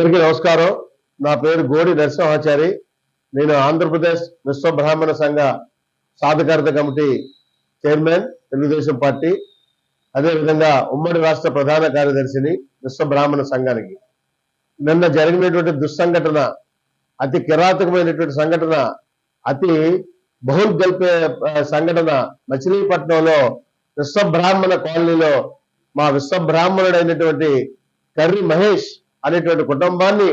అందరికీ నమస్కారం. నా పేరు గోడి నరసింహాచారి. నేను ఆంధ్రప్రదేశ్ విశ్వ బ్రాహ్మణ సంఘ సాధికారత కమిటీ చైర్మన్ తెలుగుదేశం పార్టీ అదేవిధంగా ఉమ్మడి రాష్ట్ర ప్రధాన కార్యదర్శిని విశ్వ బ్రాహ్మణ సంఘానికి. నిన్న జరిగినటువంటి దుస్సంఘటన అతి కిరాతకమైనటువంటి సంఘటన అతి బహుల్ గల్పే సంఘటన మచిలీపట్నంలో విశ్వ బ్రాహ్మణ కాలనీలో మా విశ్వ బ్రాహ్మణుడైనటువంటి కర్రి మహేష్ అనేటువంటి కుటుంబాన్ని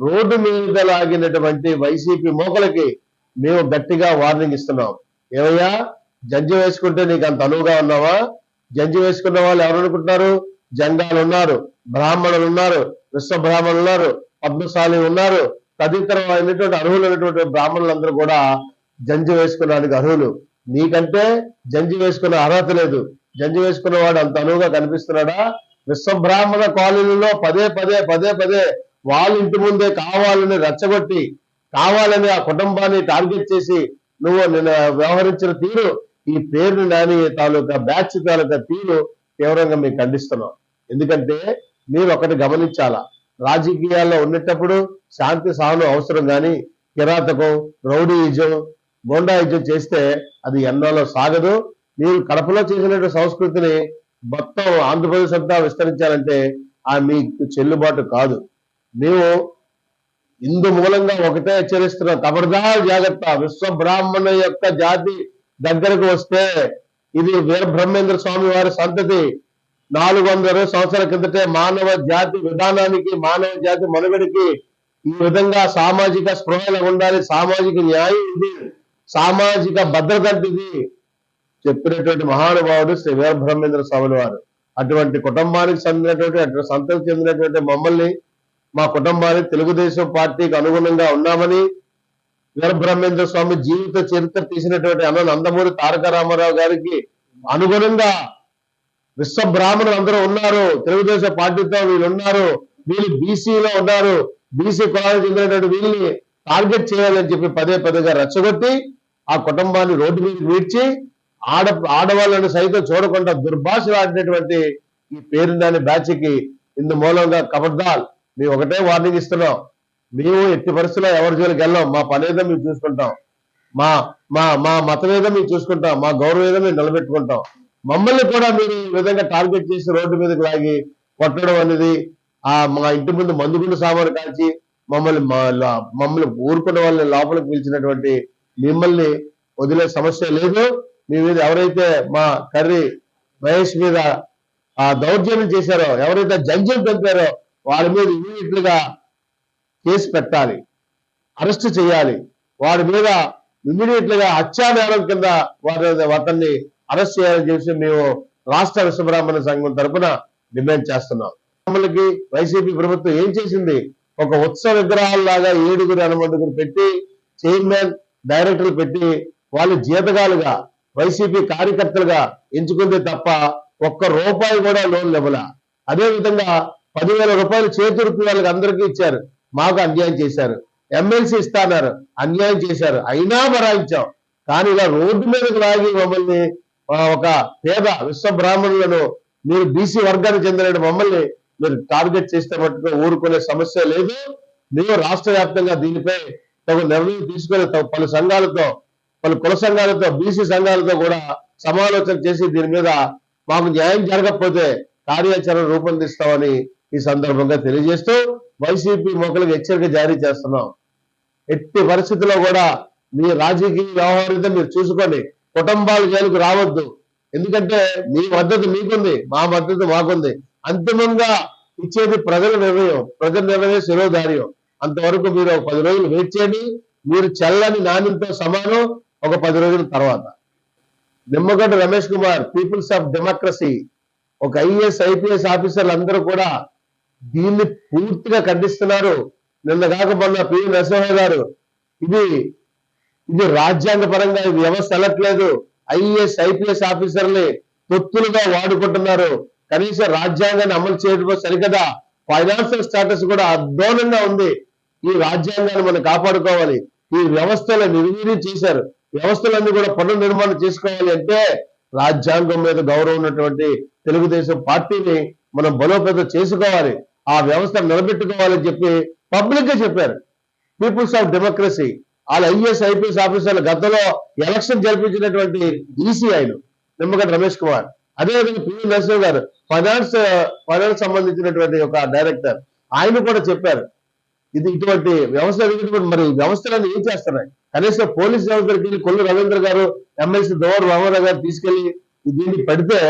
రోడ్డు మీద లాగినటువంటి వైసీపీ మోకలకి మేము గట్టిగా వార్నింగ్ ఇస్తున్నాం. ఏమయ్యా? జంజి వేసుకుంటే నీకు అంత అనువుగా ఉన్నావా? జంజి వేసుకున్న వాళ్ళు ఎవరనుకుంటున్నారు? జంగాలు ఉన్నారు బ్రాహ్మణులు ఉన్నారు విశ్వ బ్రాహ్మణులు ఉన్నారు పద్మశాలి ఉన్నారు తదితరమైనటువంటి అర్హులైనటువంటి బ్రాహ్మణులందరూ కూడా జంజి వేసుకున్నానికి అర్హులు. నీకంటే జంజి వేసుకున్న అర్హత లేదు. జంజి వేసుకున్న వాడు అంత అనువుగా కనిపిస్తున్నాడా? విశ్వబ్రాహ్మణ కాలనీలో పదే పదే పదే పదే వాళ్ళ ఇంటి ముందే కావాలని రెచ్చగొట్టి కావాలని ఆ కుటుంబాన్ని టార్గెట్ చేసి నువ్వు నిన్న వ్యవహరించిన తీరు ఈ పేరుని నాని తాలూకా బ్యాచ్ తాలూకా తీరు తీవ్రంగా మేము ఖండిస్తున్నాం. ఎందుకంటే మీరు ఒకటి గమనించాలా రాజకీయాల్లో ఉండేటప్పుడు శాంతి సహనం అవసరం కానీ కిరాతకం రౌడీయిజం గోండాయిజం చేస్తే అది ఎన్నోలో సాగదు. మీరు కడపలో చేసినటువంటి సంస్కృతిని మొత్తం ఆంధ్రప్రదేశ్ అంతా విస్తరించాలంటే ఆ మీకు చెల్లుబాటు కాదు. మేము ఇందు మూలంగా ఒకటే హెచ్చరిస్తున్నాం ఖబర్దార్ జాగ్రత్త విశ్వ బ్రాహ్మణ యొక్క జాతి దగ్గరకు వస్తే ఇది వీర బ్రహ్మేంద్ర స్వామి వారి సంతతి. నాలుగు వందల సంవత్సరాల కిందటే మానవ జాతి విధానానికి మానవ జాతి మనుగడికి ఈ విధంగా సామాజిక స్పృహలు ఉండాలి. సామాజిక న్యాయం ఇది. సామాజిక భద్రత ఇది. చెప్పినటువంటి మహానుభావుడు శ్రీ వీర బ్రహ్మేంద్ర స్వామి వారు. అటువంటి కుటుంబానికి చెందినటువంటి అటువంటి సంతకు చెందినటువంటి మమ్మల్ని మా కుటుంబాన్ని తెలుగుదేశం పార్టీకి అనుగుణంగా ఉన్నామని వీర బ్రహ్మేంద్ర స్వామి జీవిత చరిత్ర తీసినటువంటి అన్న నందమూరి తారక రామారావు గారికి అనుగుణంగా విశ్వ బ్రాహ్మణులు అందరూ ఉన్నారు తెలుగుదేశం పార్టీతో వీళ్ళు ఉన్నారు వీళ్ళు బీసీలో ఉన్నారు బీసీ కులానికి చెందినటువంటి వీళ్ళని టార్గెట్ చేయాలని చెప్పి పదే పదేగా రెచ్చగొట్టి ఆ కుటుంబాన్ని రోడ్డు మీద వీడ్చి ఆడ ఆడవాళ్ళను సైతం చూడకుండా దుర్భాష ఆడినటువంటి ఈ పేరు దాని బ్యాచ్కి ఇందు మూలంగా కబర్దాల్ మేము ఒకటే వార్నింగ్ ఇస్తున్నాం. మేము ఎట్టి పరిస్థితుల్లో ఎవరి జోలికి వెళ్ళాం? మా పని ఏదో మేము చూసుకుంటాం. మా మా మా మతం ఏదో మేము చూసుకుంటాం. మా గౌరవం ఏదో మేము నిలబెట్టుకుంటాం. మమ్మల్ని కూడా మీరు ఈ విధంగా టార్గెట్ చేసి రోడ్డు మీదకి లాగి కొట్టడం అనేది ఆ మా ఇంటి ముందు మందుగుండు సామాను కాల్చి మమ్మల్ని మమ్మల్ని ఊరుకున్న వాళ్ళని లోపలికి పిలిచినటువంటి మిమ్మల్ని వదిలే సమస్య లేదు. మీ మీద ఎవరైతే మా కర్రీ మహేష్ మీద ఆ దౌర్జన్యం చేశారో ఎవరైతే జంజం పంపారో వారి మీద ఇమీడియట్లుగా కేసు పెట్టాలి అరెస్ట్ చేయాలి. వాడి మీద ఇమీడియట్లుగా గా కింద వారి అతన్ని అరెస్ట్ చేయాలని చెప్పి మేము రాష్ట్ర విశ్వబ్రాహ్మణ సంఘం తరపున డిమాండ్ చేస్తున్నాం. మమ్మల్ని వైసీపీ ప్రభుత్వం ఏం చేసింది? ఒక ఉత్సవ విగ్రహాల్లాగా ఏడుగురు అనుమండుగురు పెట్టి చైర్మన్ డైరెక్టర్లు పెట్టి వాళ్ళు జీతగాలుగా వైసీపీ కార్యకర్తలుగా ఎంచుకుంటే తప్ప ఒక్క రూపాయి కూడా లోన్ ఇవ్వల. అదే విధంగా పదివేల రూపాయలు చేతురుపు వాళ్ళకి అందరికీ ఇచ్చారు. మాకు అన్యాయం చేశారు. ఎమ్మెల్సీ ఇస్తాన్నారు. అన్యాయం చేశారు. అయినా మరాయించాం కానీ ఇలా రోడ్డు మీదకి లాగి మమ్మల్ని ఒక పేద విశ్వ బ్రాహ్మణులను మీరు బీసీ వర్గానికి చెందిన మమ్మల్ని మీరు టార్గెట్ చేస్తే మట్టుగా ఊరుకునే సమస్య లేదు. మేము రాష్ట్ర వ్యాప్తంగా దీనిపై తగు నిర్ణయం తీసుకొని పలు సంఘాలతో పలు కుల సంఘాలతో బీసీ సంఘాలతో కూడా సమాలోచన చేసి దీని మీద మాకు న్యాయం జరగకపోతే కార్యాచరణ రూపొందిస్తామని ఈ సందర్భంగా తెలియజేస్తూ వైసీపీ మొక్కలకు హెచ్చరిక జారీ చేస్తున్నాం. ఎట్టి పరిస్థితుల్లో కూడా మీ రాజకీయ వ్యవహారం మీరు చూసుకోండి కుటుంబాల జైలుకు రావద్దు. ఎందుకంటే మీ మద్దతు మీకుంది మా మద్దతు మాకుంది. అంతిమంగా ఇచ్చేది ప్రజల నిర్ణయం ప్రజల నిర్ణయం శిరోధార్యం. అంతవరకు మీరు ఒక పది రోజులు వెయిట్ చేయండి. మీరు చల్లని నాణ్యంతో సమానం ఒక పది రోజుల తర్వాత. Nimmagadda Ramesh Kumar peoples of democracy ఒక ఐఏఎస్ ఐపీఎస్ ఆఫీసర్లు అందరూ కూడా దీన్ని పూర్తిగా ఖండిస్తున్నారు. నిన్న కాక మొన్న పి. నరసింహ గారు. ఇది ఇది రాజ్యాంగ పరంగా వ్యవస్థ వెళ్ళట్లేదు ఐఏఎస్ ఐపీఎస్ ఆఫీసర్ని తొత్తులుగా వాడుకుంటున్నారు. కనీసం రాజ్యాంగాన్ని అమలు చేయడం సరికదా? ఫైనాన్షియల్ స్టేటస్ కూడా అధ్వానంగా ఉంది. ఈ రాజ్యాంగాన్ని మనం కాపాడుకోవాలి. ఈ వ్యవస్థలో నిర్వీర్యం చేశారు. వ్యవస్థలన్నీ కూడా పునర్నిర్మాణం చేసుకోవాలి అంటే రాజ్యాంగం మీద గౌరవం ఉన్నటువంటి తెలుగుదేశం పార్టీని మనం బలోపేతం చేసుకోవాలి. ఆ వ్యవస్థ నిలబెట్టుకోవాలని చెప్పి పబ్లిక్గా చెప్పారు. పీపుల్స్ ఆఫ్ డెమోక్రసీ వాళ్ళ ఐఏఎస్ ఐపీఎస్ ఆఫీసర్లు గతంలో ఎలక్షన్ జరిపించినటువంటి ఈసీఐలు నిమ్మగడ్డ రమేష్ కుమార్. అదేవిధంగా పివి నరసింహ గారు ఫైనాన్స్ ఫైనాన్స్ సంబంధించినటువంటి ఒక డైరెక్టర్ ఆయన కూడా చెప్పారు. ఇది ఇటువంటి వ్యవస్థ మరి వ్యవస్థలన్నీ ఏం చేస్తున్నాయి? కనీసం పోలీస్ వ్యవస్థ దగ్గరికి కొల్లు రవీంద్ర గారు ఎమ్మెల్సీ దోవర్ రామారావు గారు తీసుకెళ్ళి దీన్ని పెడితే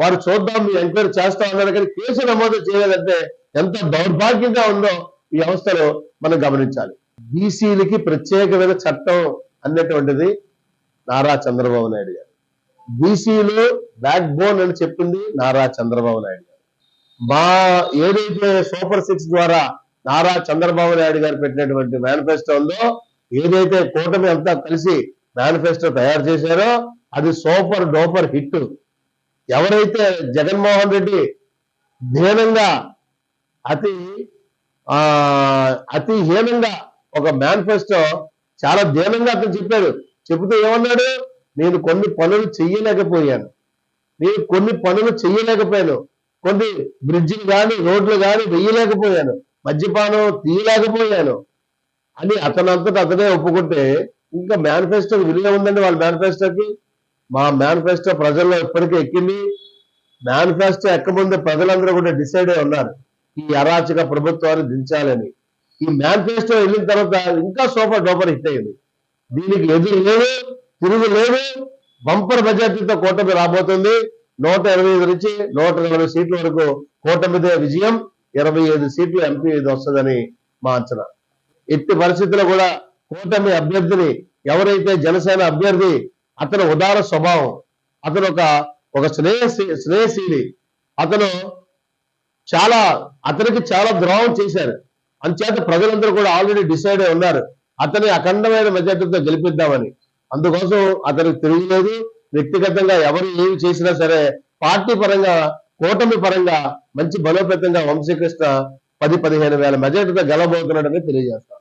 వారు చూద్దాం మీ ఎంక్వైరీ చేస్తా అన్నారు. కానీ కేసు నమోదు చేయలేదంటే ఎంత దౌర్భాగ్యంగా ఉందో ఈ వ్యవస్థలో మనం గమనించాలి. బీసీలకి ప్రత్యేకమైన చట్టం అన్నటువంటిది నారా చంద్రబాబు నాయుడు గారు. బీసీలు బ్యాక్ బోన్ అని చెప్పింది నారా చంద్రబాబు నాయుడు గారు. మా ఏదైతే సూపర్ సిక్స్ ద్వారా నారా చంద్రబాబు నాయుడు గారు పెట్టినటువంటి మేనిఫెస్టో ఉందో ఏదైతే కూటమి అంతా కలిసి మేనిఫెస్టో తయారు చేశారో అది సూపర్ డోపర్ హిట్. ఎవరైతే జగన్మోహన్ రెడ్డి దీనంగా అతి ఆ అతి హీనంగా ఒక మేనిఫెస్టో చాలా దీనంగా అతను చెప్పాడు. చెబుతూ ఏమన్నాడు? నేను కొన్ని పనులు చెయ్యలేకపోయాను. నేను కొన్ని పనులు చెయ్యలేకపోయాను. కొన్ని బ్రిడ్జిలు కానీ రోడ్లు కానీ వెయ్యలేకపోయాను మద్యపానం తీయలేకపోయాను. అని అతనంతటా అతనే ఒప్పుకుంటే ఇంకా మేనిఫెస్టో విలువ ఉందండి వాళ్ళ మేనిఫెస్టోకి మా మేనిఫెస్టో ప్రజల్లో ఇప్పటికే ఎక్కింది. మేనిఫెస్టో ఎక్కముందే ప్రజలందరూ కూడా డిసైడ్ అయి ఉన్నారు. ఈ అరాచక ప్రభుత్వాన్ని దించాలని. ఈ మేనిఫెస్టో వెళ్ళిన తర్వాత ఇంకా సూపర్ డోపర్ హిట్ అయింది. దీనికి ఎదురు లేదు తిరుగు లేదు బంపర్ మెజార్టీతో కూటమి రాబోతుంది. నూట ఇరవై ఐదు నుంచి నూట ఇరవై సీట్ల వరకు కూటమిదే విజయం. ఇరవై ఐదు సీట్లు ఎంపీ ఇది వస్తుందని మా అంచనా. ఎట్టి పరిస్థితుల్లో కూడా కూటమి అభ్యర్థిని ఎవరైతే జనసేన అభ్యర్థి అతను ఉదార స్వభావం. అతను ఒక ఒక స్నేహశీ స్నేహశీలి అతను చాలా అతనికి చాలా ద్రోహం చేశారు. అంచేత ప్రజలందరూ కూడా ఆల్రెడీ డిసైడ్ అయి ఉన్నారు. అతని అఖండమైన మెజార్టీతో గెలిపిద్దామని. అందుకోసం అతనికి తిరుగులేదు. వ్యక్తిగతంగా ఎవరు ఏమి చేసినా సరే పార్టీ పరంగా కూటమి పరంగా మంచి బలోపేతంగా వంశీకృష్ణ పది పదిహేను వేల మెజార్టీతో గెలబోతున్నాడని తెలియజేస్తాం